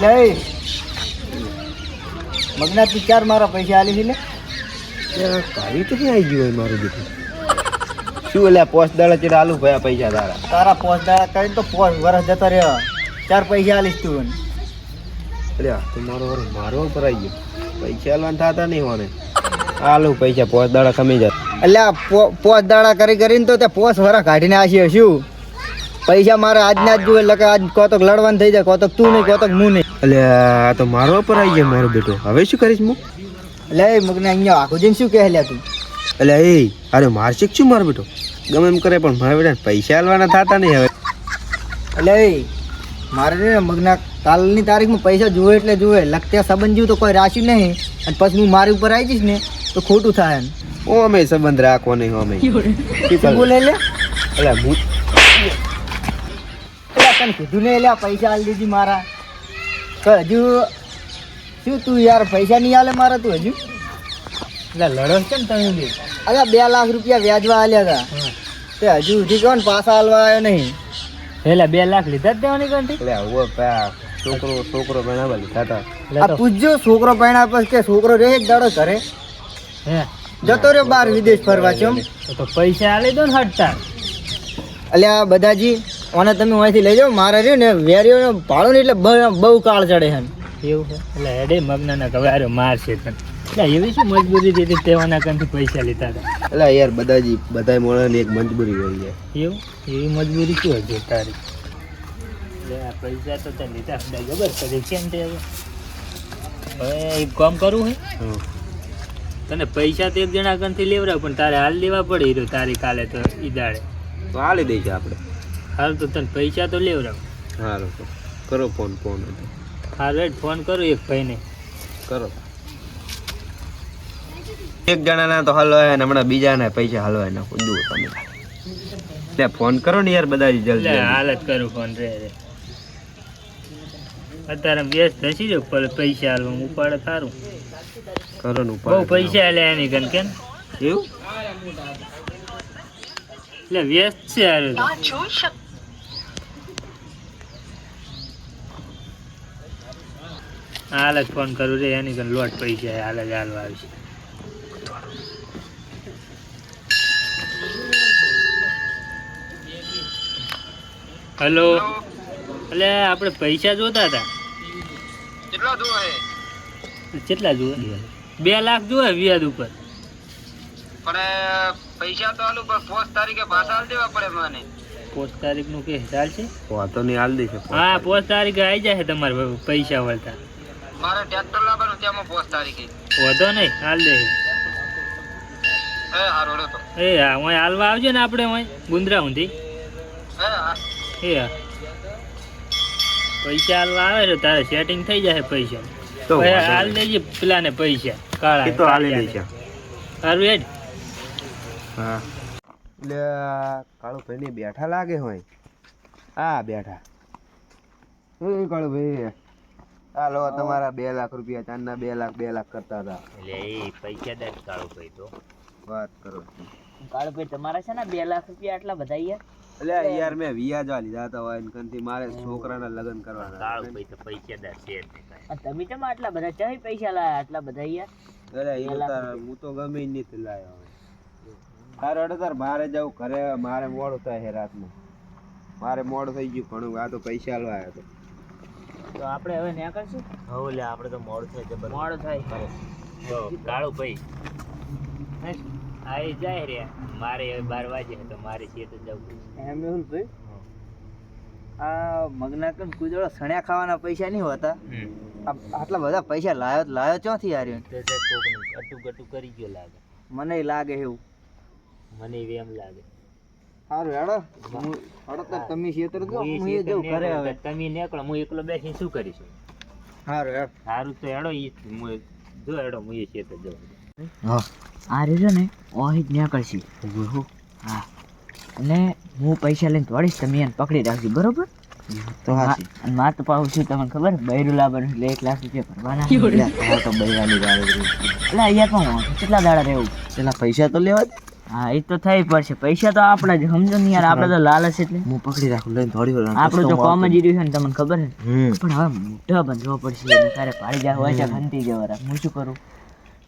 લે મગના તું ચાર મારા પૈસા આલી છે લે ત્યાં તો આવી ગયું મારું બેટું? શું એટલે પોસ્ટ દાડા ચેડા આલુ ભયા પૈસા તારા તારા પોસ દાડા કરીને તો પોસ વરસ જતા રહ્યા. ચાર પૈસા આલીશ તું આ તો મારો વર ઉપર ગયો. પૈસા આલવાના થતા નહીં હોને. આલુ પૈસા પોસ્ટ દાડા કમી જાય. પો- પોસ દાડા કરી કરીને તો તે પોસ વરા કાઢીને આશી શું? પૈસા મારે આજના જ જોઈએ એટલે કે આજ કોતક લડવાનું થઈ જાય કોતક તું નહીં કોતક હું નહીં. એટલે આ તો મારો ઉપર આવી ગયા મારો બેટો. હવે શું કરીશ હું એટલે એ મગને અહીંયા આખું જઈને શું કહે તું? એટલે એ અરે માર શીખ શું મારો બેટો? ગમે એમ કરે પણ મારા બેટા પૈસા આલવાના થતા નહીં હવે. એટલે એ મારે છે ને મગના કાલની તારીખમાં પૈસા જુએ એટલે જુએ લગતા સંબંધ જેવું તો કોઈ રાશિ નહીં. અને પછી હું મારી ઉપર આવી જઈશ ને તો ખોટું થાય એમ. ઓ અમે સંબંધ રાખવો નહીં અમે બોલે લે? એટલે હું તને કીધું ને એટલે પૈસા આલી દીધી મારા. તો હજુ શું તું યાર પૈસા નહીં આલે મારા તું હજુ? એટલે લડો છે ને તમે બી. અરે બે લાખ રૂપિયા વ્યાજવા આલ્યા હતા તે હજુ સુધી કોણ પાછા આલવા આવ્યો નહીં? એટલે બે લાખ લીધા જ દેવાની કંઠી એટલે હવે પા છોકરો છોકરો ભણાવવા લીધા હતા આ પૂછજો છોકરો ભણાવ પછી કે છોકરો રે એક દાડો હે. જતો રહ્યો બાર વિદેશ ફરવા છો તો પૈસા આલી દો ને હટતા અલ્યા બધાજી ઓને તમે અહીંથી લઈ જાઓ મારે રહ્યું ને વેરીઓ ભાડું ને એટલે બહુ કાળ ચડે છે. એવું છે? એટલે હેડે મગનાના કવારે મારશે તને. એટલે એવી શું મજબૂરી દીધી તેવાના કંથી પૈસા લીધા હતા? એટલે યાર બધા જ બધાય મોણાની એક મજબૂરી હોય છે. એવું? એવી મજબૂરી શું હતી તારી? એટલે આ પૈસા તો તે લીધા બધા ખબર પછી છે તે હવે? એક કામ કરવું હે? તને પૈસા તો એક જણા કંથી લેવડાવ પણ તારે હાલ લેવા પડે હીરો તારી કાલે તો ઈ દાડે. તો હાલી દઈશું આપણે. હાલ તો તને પૈસા તો લેવડાવ હાલો કરો ફોન ફોન હાલ ફોન કરો એક ભાઈને. કરો. એક જણાના તો હલવાય ને હમણાં બીજાના પૈસા હલવાય ને જુઓ તમે. લે ફોન કરો ને યાર બધા જલ્દી હાલ જ હાલત કરું ફોન રે રે. અત્યારે વ્યસ્ત થશી જો પૈસા હાલવા ઉપાડે સારું કરો ને બહુ પૈસા લે એની ગન કેમ? એવું? એટલે વ્યસ્ત છે હારું તો. હાલ જ ફોન કરું રે એની કઈ લોટ પૈસા હાલ જ હાલવા આવશે. હેલો. એટલે આપણે પૈસા જોતા હતા? કેટલા જોવે બે લાખ જોવે વ્યાજ ઉપર. પૈસા તો પોસ્ટ તારીખનું કે ચાલશે? વાતો નહીં હાલ દઈશું હા પોસ્ટ તારીખે આવી જાય તમારે પૈસા વળતા. મારે ટ્રેક્ટર લાવવાનું તેમાં પોસ્ટ તારીખે. વધો નહીં હાલ દે. હે હારો તો. એ હા હું હાલવા આવજો ને આપણે હું ગુંદરા ઊંધી. હા. એ હા. પૈસા હાલવા આવે તો તારે સેટિંગ થઈ જશે પૈસા. તો હાલ દેજે પેલાને પૈસા. કાળા એ તો હાલી દઈશું સારું હેડ. હા. એટલે આ કાળુ ભાઈ ને બેઠા લાગે હોય. હા બેઠા. એ કાળુ ભાઈ. હાલો તમારા બે લાખ રૂપિયા ચાંદના બે લાખ બે લાખ કરતા હતા. એટલે એ પૈસા દે કાળો ભાઈ તો વાત કરો. કાળો ભાઈ તમારા છે ને બે લાખ રૂપિયા આટલા બધા યાર? એટલે યાર મેં વ્યાજવા લીધા હતા હોય કંથી મારે છોકરાના લગ્ન કરવાના કાળો ભાઈ તો પૈસા દે છે તમે તમે આટલા બધા ચાહી પૈસા લાયા આટલા બધા યાર? અરે એ તાર હું તો ગમે નહીં લાયો હવે. તારે અડે તાર મારે જવું ઘરે મારે મોડું થાય છે રાતનું. મારે મોડું થઈ ગયું ઘણું આ તો પૈસા લો આવ્યો હતો તો આપણે હવે નીકળશું હવે લે આપણે તો મોડું થાય જબર મોડું થાય. તો કાળુ ભાઈ. આઈ જાય રે. મારે હવે બાર વાગે તો મારે છે તો જવું એમ એવું ભાઈ? આ મગનાકન કન કુજોળો સણ્યા ખાવાના પૈસા નહીં હોતા. આટલા બધા પૈસા લાયો તો લાયો ચોથી હાર્યો તે તે કોકનું અટુ ગટુ કરી ગયો લાગે. મને લાગે એવું. મને એવી એમ લાગે. સારું હેડો. હું હેડો તો તમે ખેતર જો હું એ જઉં ઘરે હવે. તમે નીકળો હું એકલો બેસી શું કરીશું? સારું હેડ. સારું તો હેડો ઈ હું જો હેડો હું એ ખેતર જઉં. હા. આ રહ્યો ને ઓહી જ નીકળશી. હા. અને હું પૈસા લઈને દોડીશ તમે એને પકડી રાખજો બરોબર? તો હાચી. અને મારે તો પાછું શું તમને ખબર? બૈરું લાવવાનું એટલે એક લાખ રૂપિયા ભરવાના તો બૈરાની ગાડી એટલે અહીંયા પણ કેટલા દાડા રહેવું? પેલા પૈસા તો લેવા દે. હા એ તો થઈ પડશે. પૈસા તો આપણા જ સમજો ને યાર આપણે તો લાલચ એટલે. હું પકડી રાખું લઈને થોડી વાર આપણું તો કોમ જ રહ્યું છે ને તમને ખબર ને પણ હવે મોઢા બંધવા પડશે તારે પાડી જા હોય છે હંતી જવારા હું શું કરું?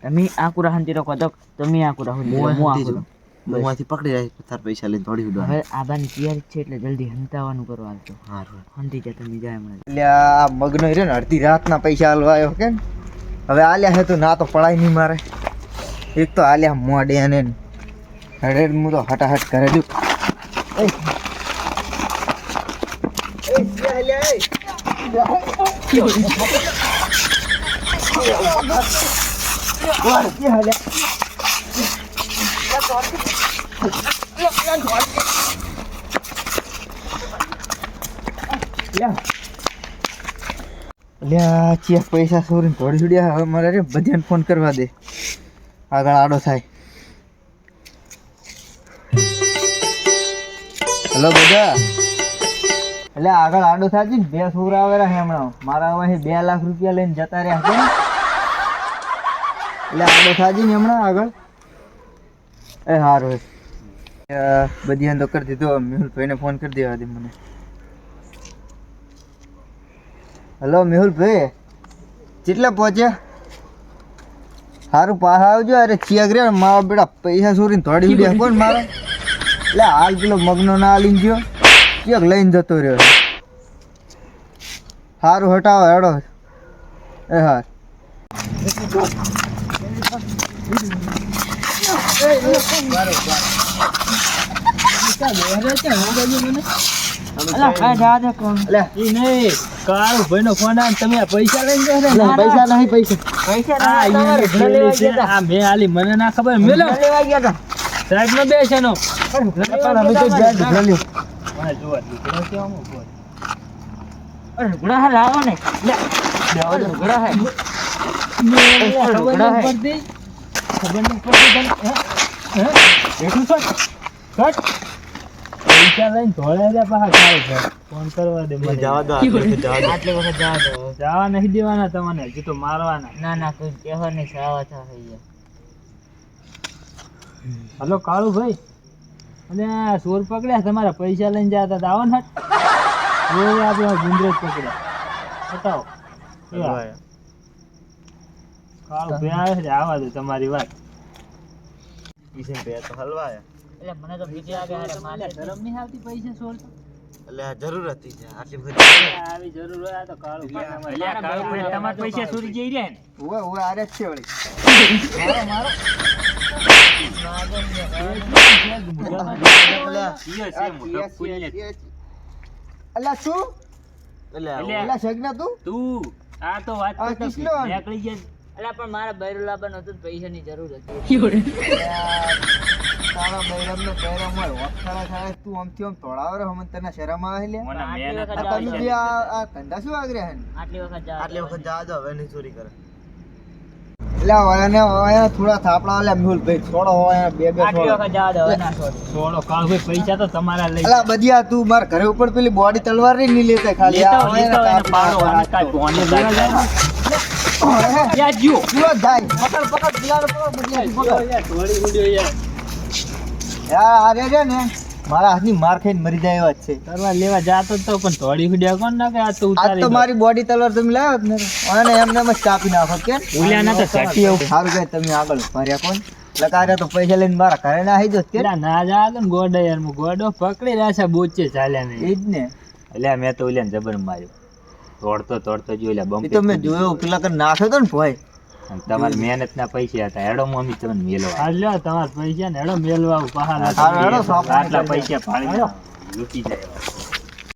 તમે આકુરા હંતી રાખો તો તમે હું રાખો, હું હંતી આકુરા. હું માંથી પકડી રાખી તાર પૈસા લઈને થોડી ઉડવા હવે આબાની તૈયારી છે એટલે જલ્દી હંતાવાનું કરો હાલતો હારું હંતી જા તમે જાય હમણાં. એટલે આ મગનો રહ્યો ને અડધી રાતના પૈસા હલવાયો કે? હવે આલ્યા હે તો ના તો પડાય નહીં મારે. એક તો આલ્યા મોડે અને હડે હું તો હટાહટ કરે આલ્યા? લ્યા. લ્યા પૈસા સોરીને થોડી છોડ્યા. હવે મારે રે બધાને ફોન કરવા દે. આગળ આડો થાય. હેલો બધા. એટલે આગળ આડો સાચી ને બે છોકરા આવેલા હમણાં. મારા હવે બે લાખ રૂપિયા લઈને જતા રહ્યા છે. એટલે આડો સાચી ને હમણાં આગળ. એ સારું બધી તો કરી દીધો. મેહુલભાઈને ફોન કરી દેવા દે મને. હલો, મેહુલભાઈ. કેટલા પહોંચ્યા? સારું પાછા આવજો. અરે ચિયા રે મારા બેટા પૈસા ચોરીને થોડી ઉડ્યા કોણ મારા? એટલે હાલ પેલો મગનો ના હાલીને ગયો. ક્યાંક લઈને જતો રહ્યો સારું હટાવો હેડો. એ હા અલા કાંઈ જા દે કોણ એટલે ઈ નહીં કાળુ ભાઈનો ફોન આવે ને તમે આ પૈસા લઈને મને ના ખબર તા સાહેબ નો બે છે જોવા દે, નહીં દેવાના તમને હજી તો મારવાના ના ના કોઈ કહેવા નહીં સાવા થા ગયા હલો કાળુ ભાઈ અને સોર પકડ્યા તમારા પૈસા લઈને જતા હતા. આવો ને રોજ આપણે ગુંદરેજ પકડ્યા. બતાવો. આવે આવા દે તમારી વાત. કિશન ભાઈ તો હલવા એટલે મને તો બીજી મારે શરમ નહીં આવતી પૈસા સોર એટલે આ જરૂર હતી છે આટલી બધી આવી જરૂર હોય તો કાળુ મારા અલ્યા, કાળુ ભાઈ, ભાઈ તમારા પૈસા ચોરી જઈ રહ્યા ને? ઉવે ઉવે આરે છે વળી. ઈયો છે ફૂલ શું જરૂર હતી તું આમથી આમ તોડાવે રે હમણાં તને શરમ આવે લે શું આગળ હે આટલી વખત આટલી વખત જવા દો હવે નહીં ચોરી કરે. એટલે વાયાને વાયા થોડા થાપડા મેહુલ ભાઈ થોડો બે બે થોડો ના છોડો. છોડો કાળુભાઈ પૈસા તો તમારા લઈ અલા બધિયા તું માર ઘરે ઉપર પેલી બોડી તલવાર નહીં લેતા ખાલી. લેતા આ હોય, હોય, પાડો, આને વાયાને કાંઈ જાય યા જ્યો. પૂરો જાય. પકડ પકડ બિલાડો પકડ બધિયાથી પકડ. યા, ઢોળી ઉડ્યો યાર. યાર આ રે છે ને મારા હાથની માર ખાઈને મરી જાય એવા જ છે. તલવાર લેવા જાતો જ તો પણ ધોળી ફડ્યા કોણ ના કે આ તો ઉતારી આ તો મારી બોડી તલવાર તમે લાવ્યો ને અને એમને મસ્ત કાપી નાખો કે ઉલ્યા ના તો ઝાટી એવું. સારું કે તમે આગળ ફર્યા કોણ? લકારે તો પૈસા લઈને મારા ઘરે ના આવી કે ના જા તો ગોડા યાર હું ગોડો પકડી રહ્યા છે બોચે ચાલ્યા ને એ જ ને. એટલે મેં તો ઓલ્યા જબર માર્યો. તોડતો તોડતો જોઈ લે તો મેં જોયો પેલા કર નાખ્યો તો ને ભાઈ. તમારી મહેનત ના પૈસા હતા. હેડો મમ્મી તમને મેલવા. લ્યો તમારા પૈસા ને હેડો મેલવા પહાડ આટલા પૈસા ભાડી લૂટી જાય.